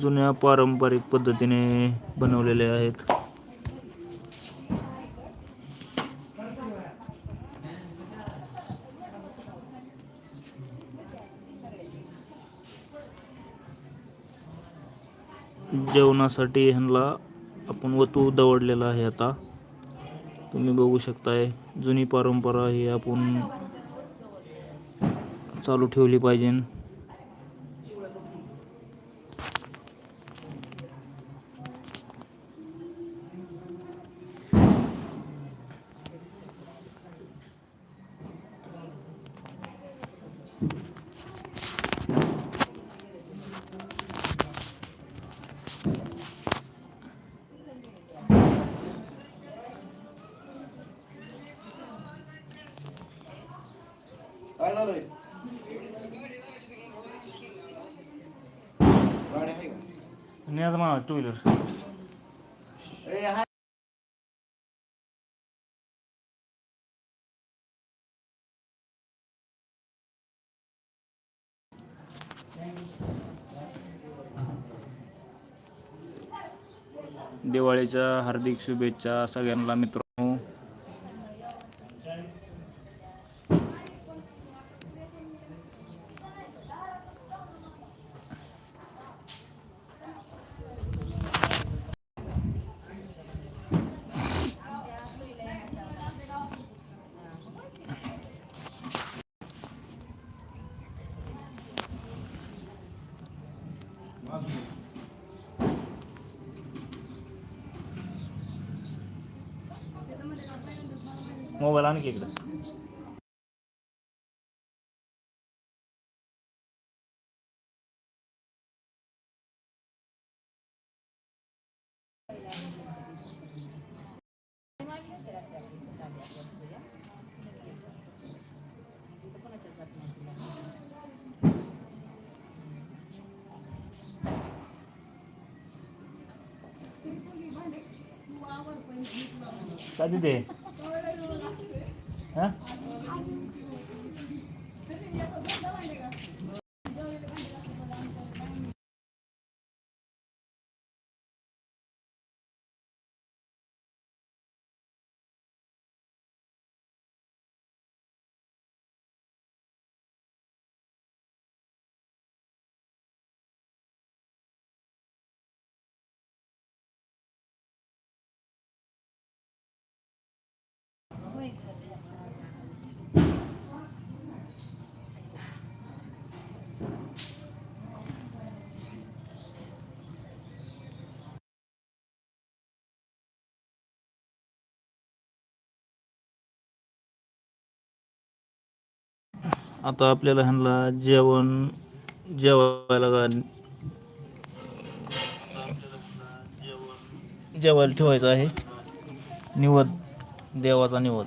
जुन्या पारंपरिक पद्धतीने बनवलेले आहेत. जेवणासाठी ह्यांना आपण वतू दवडलेला आहे आता. तुम्ही बघू शकताय जुनी परंपरा ही आपण चालू ठेवली पाहिजे. काय झालंय गाडी आहे नाही मला टू व्हीलर ए. दिवाळीच्या हार्दिक शुभेच्छा सगळ्यांना मित्रांनो. मोबाईल आणखी इकडं काय तिथे हा आता आपल्याला ह्यांना जेवण जेवायला गा- जेवायला ठेवायचं आहे. निवद देवाचा निवद.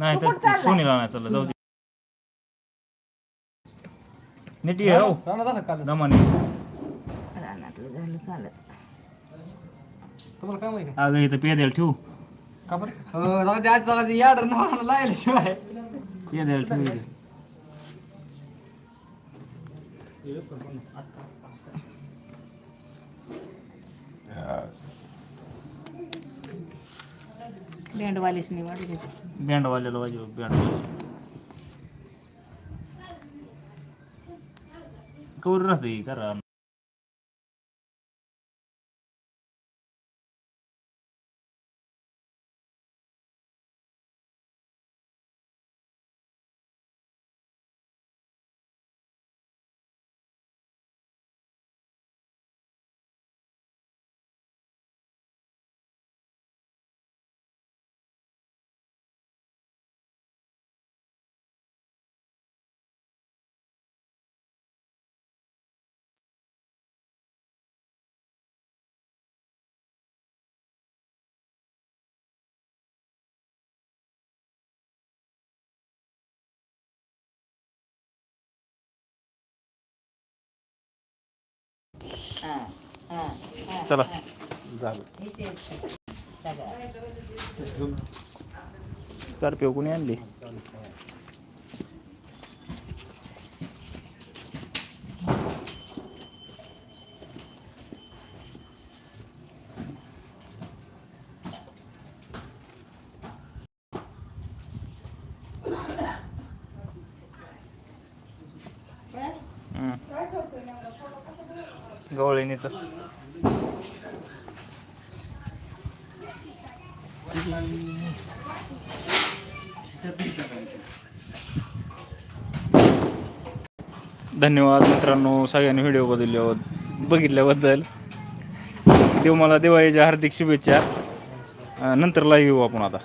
नाही तू तर कुठं चाललाय? सोनीला नाही चाललं. जाऊ दे. नीट ये हो राणा झालं काल दमाने रानातलं झालं कालच. तुम्हाला काय माहिती अगं इथं पेद्याला ठेवू. का बरं? हो, जाऊ दे, आज जाऊ दे, याड नावाला लायला शिवाय. पेद्याला ठेवू इथं. बँडवालीच निवड बँडवाल्याला वाजव बँड कवर राहते करा. चला. झालं. स्कॉर्पिओ कोणी आणली गवळणीचं. धन्यवाद मित्रांनो सगळ्यांनी व्हिडिओ बदलल्यावर बघितल्याबद्दल. देव मला दिवाळीच्या हार्दिक शुभेच्छा. नंतर लाईव्ह येऊ आपण आता.